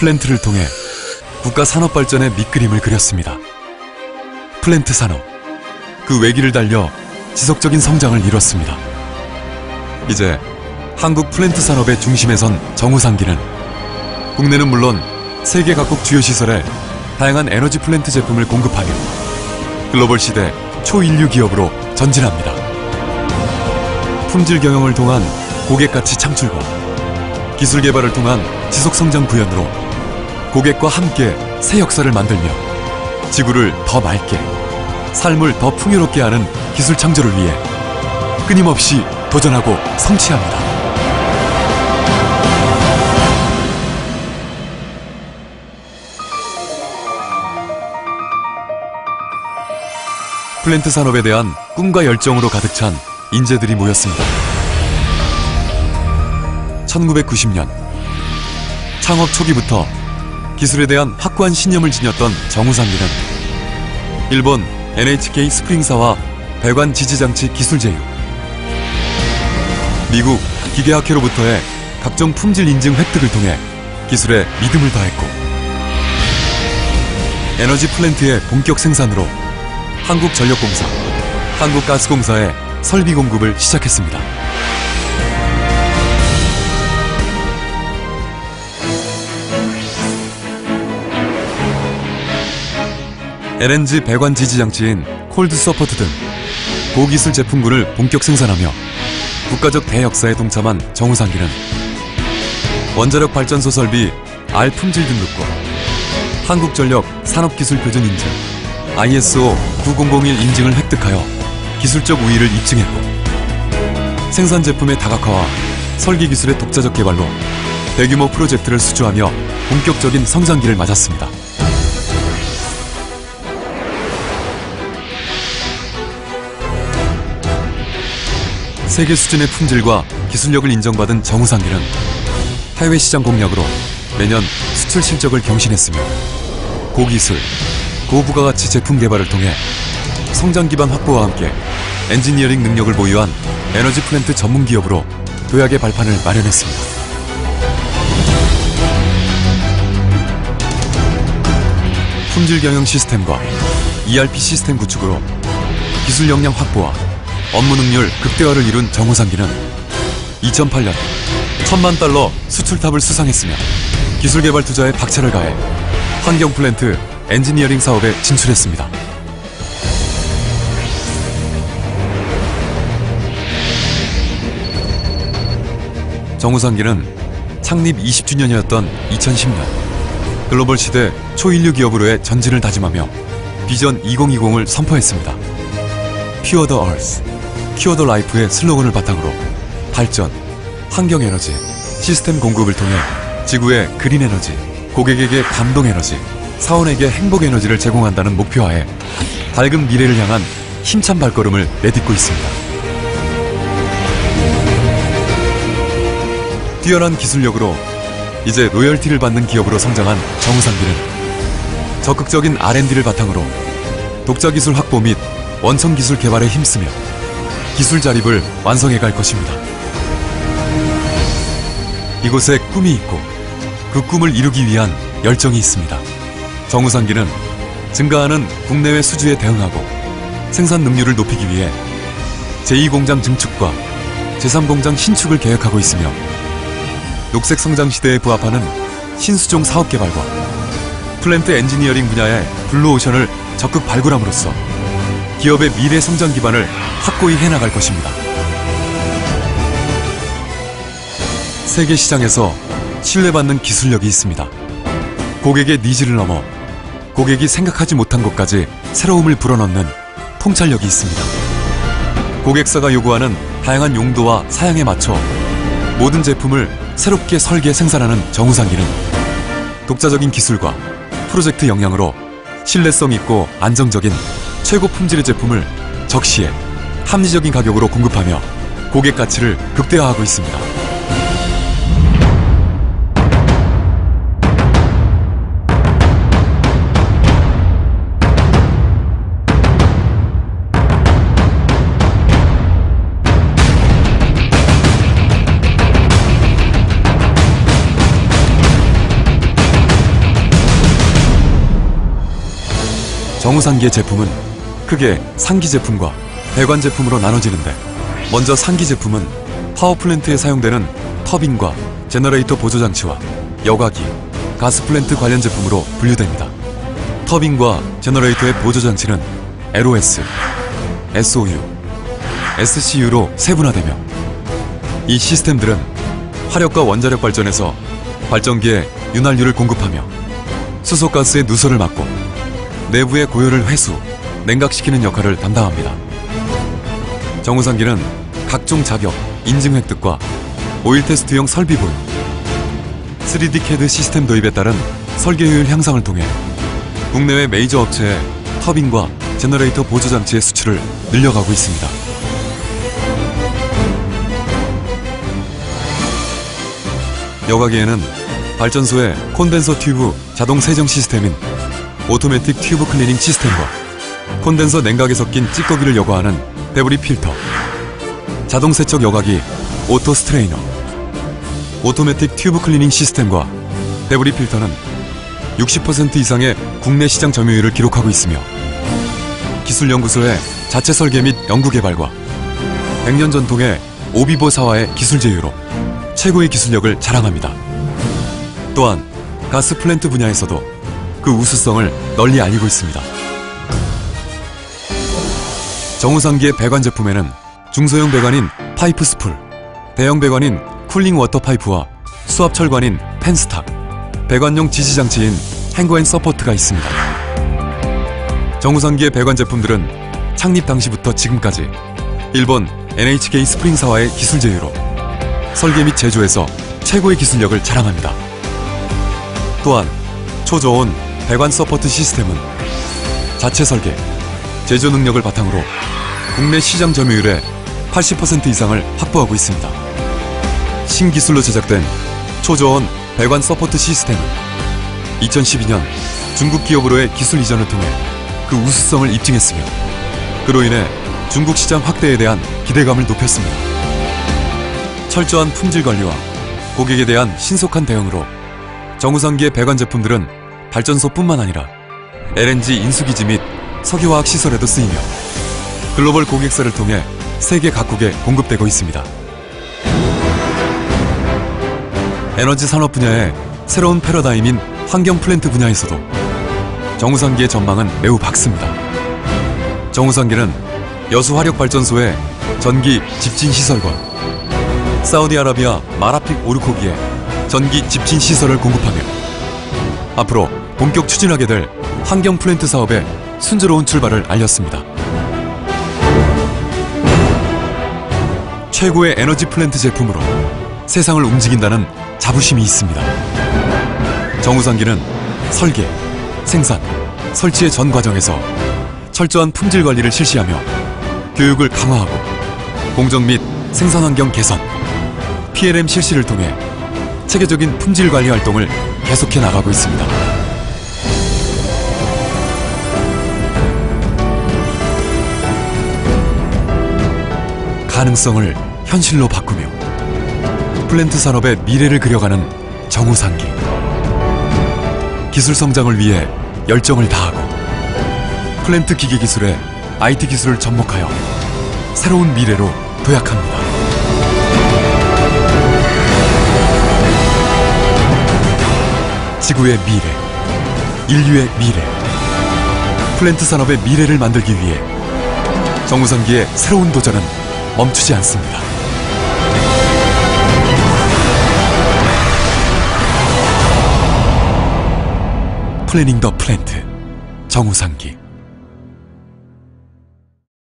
플랜트를 통해 국가 산업 발전의 밑그림을 그렸습니다. 플랜트 산업. 그 외기를 달려 지속적인 성장을 이뤘습니다. 이제 한국 플랜트 산업의 중심에 선 정우상기는 국내는 물론 세계 각국 주요 시설에 다양한 에너지 플랜트 제품을 공급하며 글로벌 시대 초인류 기업으로 전진합니다. 품질 경영을 통한 고객 가치 창출과 기술 개발을 통한 지속 성장 구현으로 고객과 함께 새 역사를 만들며 지구를 더 맑게 삶을 더 풍요롭게 하는 기술 창조를 위해 끊임없이 도전하고 성취합니다. 플랜트 산업에 대한 꿈과 열정으로 가득 찬 인재들이 모였습니다. 1990년 창업 초기부터 기술에 대한 확고한 신념을 지녔던 정우상기는 일본 NHK 스프링사와 배관 지지장치 기술 제휴 미국 기계학회로부터의 각종 품질 인증 획득을 통해 기술에 믿음을 더했고 에너지 플랜트의 본격 생산으로 한국전력공사, 한국가스공사의 설비 공급을 시작했습니다. LNG 배관 지지 장치인 콜드 서포트 등 고기술 제품군을 본격 생산하며 국가적 대역사에 동참한 정우상기는 원자력 발전소 설비 R 품질 등급과 한국전력 산업기술표준 인증 ISO 9001 인증을 획득하여 기술적 우위를 입증했고 생산 제품의 다각화와 설계 기술의 독자적 개발로 대규모 프로젝트를 수주하며 본격적인 성장기를 맞았습니다. 세계 수준의 품질과 기술력을 인정받은 정우상기는 해외 시장 공략으로 매년 수출 실적을 경신했으며 고기술, 고부가가치 제품 개발을 통해 성장 기반 확보와 함께 엔지니어링 능력을 보유한 에너지 플랜트 전문 기업으로 도약의 발판을 마련했습니다. 품질 경영 시스템과 ERP 시스템 구축으로 기술 역량 확보와 업무 능률 극대화를 이룬 정호상기는 2008년 천만 달러 수출탑을 수상했으며 기술 개발 투자에 박차를 가해 환경 플랜트 엔지니어링 사업에 진출했습니다. 정우상기는 창립 20주년이었던 2010년 글로벌 시대 초인류 기업으로의 전진을 다짐하며 비전 2020을 선포했습니다. The Life의 슬로건을 바탕으로 발전, 환경 에너지, 시스템 공급을 통해 지구의 그린 에너지, 고객에게 감동 에너지, 사원에게 행복 에너지를 제공한다는 목표하에 밝은 미래를 향한 힘찬 발걸음을 내딛고 있습니다. 뛰어난 기술력으로 이제 로열티를 받는 기업으로 성장한 정우상기는 적극적인 R&D를 바탕으로 독자 기술 확보 및 원천 기술 개발에 힘쓰며 기술 자립을 완성해 갈 것입니다. 이곳에 꿈이 있고 그 꿈을 이루기 위한 열정이 있습니다. 정우상기는 증가하는 국내외 수주에 대응하고 생산 능률을 높이기 위해 제2공장 증축과 제3공장 신축을 계획하고 있으며 녹색 성장 시대에 부합하는 신수종 사업 개발과 플랜트 엔지니어링 분야의 블루오션을 적극 발굴함으로써 기업의 미래 성장 기반을 확고히 해나갈 것입니다. 세계 시장에서 신뢰받는 기술력이 있습니다. 고객의 니즈를 넘어 고객이 생각하지 못한 곳까지 새로움을 불어넣는 통찰력이 있습니다. 고객사가 요구하는 다양한 용도와 사양에 맞춰 모든 제품을 새롭게 설계 생산하는 정우상기는 독자적인 기술과 프로젝트 역량으로 신뢰성 있고 안정적인 최고 품질의 제품을 적시에 합리적인 가격으로 공급하며 고객 가치를 극대화하고 있습니다. 정우상기의 제품은 크게 상기 제품과 배관 제품으로 나눠지는데 먼저 상기 제품은 파워플랜트에 사용되는 터빈과 제너레이터 보조장치와 여과기, 가스플랜트 관련 제품으로 분류됩니다. 터빈과 제너레이터의 보조장치는 LOS, SOU, SCU로 세분화되며 이 시스템들은 화력과 원자력 발전에서 발전기에 윤활유를 공급하며 수소가스의 누설을 막고 내부의 고열을 회수, 냉각시키는 역할을 담당합니다. 정우상기는 각종 자격, 인증 획득과 오일 테스트용 설비 보유, 3D CAD 시스템 도입에 따른 설계 효율 향상을 통해 국내외 메이저 업체의 터빈과 제너레이터 보조장치의 수출을 늘려가고 있습니다. 여과기에는 발전소의 콘덴서 튜브 자동 세정 시스템인 오토매틱 튜브 클리닝 시스템과 콘덴서 냉각에 섞인 찌꺼기를 여과하는 데브리 필터, 자동 세척 여과기 오토 스트레이너, 오토매틱 튜브 클리닝 시스템과 데브리 필터는 60% 이상의 국내 시장 점유율을 기록하고 있으며 기술연구소의 자체 설계 및 연구 개발과 100년 전통의 오비보 사와의 기술 제휴로 최고의 기술력을 자랑합니다. 또한 가스 플랜트 분야에서도 그 우수성을 널리 알리고 있습니다. 정우상기의 배관 제품에는 중소형 배관인 파이프 스풀, 대형 배관인 쿨링 워터 파이프와 수압 철관인 펜스탁, 배관용 지지 장치인 행거앤 서포트가 있습니다. 정우상기의 배관 제품들은 창립 당시부터 지금까지 일본 NHK 스프링사와의 기술 제휴로 설계 및 제조에서 최고의 기술력을 자랑합니다. 또한 초저온 배관 서포트 시스템은 자체 설계, 제조 능력을 바탕으로 국내 시장 점유율의 80% 이상을 확보하고 있습니다. 신기술로 제작된 초저온 배관 서포트 시스템은 2012년 중국 기업으로의 기술 이전을 통해 그 우수성을 입증했으며 그로 인해 중국 시장 확대에 대한 기대감을 높였습니다. 철저한 품질 관리와 고객에 대한 신속한 대응으로 정우상기의 배관 제품들은 발전소뿐만 아니라 LNG 인수기지 및 석유화학 시설에도 쓰이며 글로벌 고객사를 통해 세계 각국에 공급되고 있습니다. 에너지 산업 분야의 새로운 패러다임인 환경 플랜트 분야에서도 정우상기의 전망은 매우 밝습니다. 정우상기는 여수 화력 발전소의 전기 집진 시설과 사우디아라비아 마라픽 오르코기에 전기 집진 시설을 공급하며 앞으로 본격 추진하게 될 환경 플랜트 사업의 순조로운 출발을 알렸습니다. 최고의 에너지 플랜트 제품으로 세상을 움직인다는 자부심이 있습니다. 정우상기는 설계, 생산, 설치의 전 과정에서 철저한 품질 관리를 실시하며 교육을 강화하고 공정 및 생산 환경 개선, PLM 실시를 통해 체계적인 품질 관리 활동을 계속해 나가고 있습니다. 가능성을 현실로 바꾸며 플랜트 산업의 미래를 그려가는 정우상기. 기술 성장을 위해 열정을 다하고 플랜트 기계 기술에 IT 기술을 접목하여 새로운 미래로 도약합니다. 지구의 미래, 인류의 미래, 플랜트 산업의 미래를 만들기 위해 정우성기의 새로운 도전은 멈추지 않습니다. 플래닝 더 플랜트 정우상기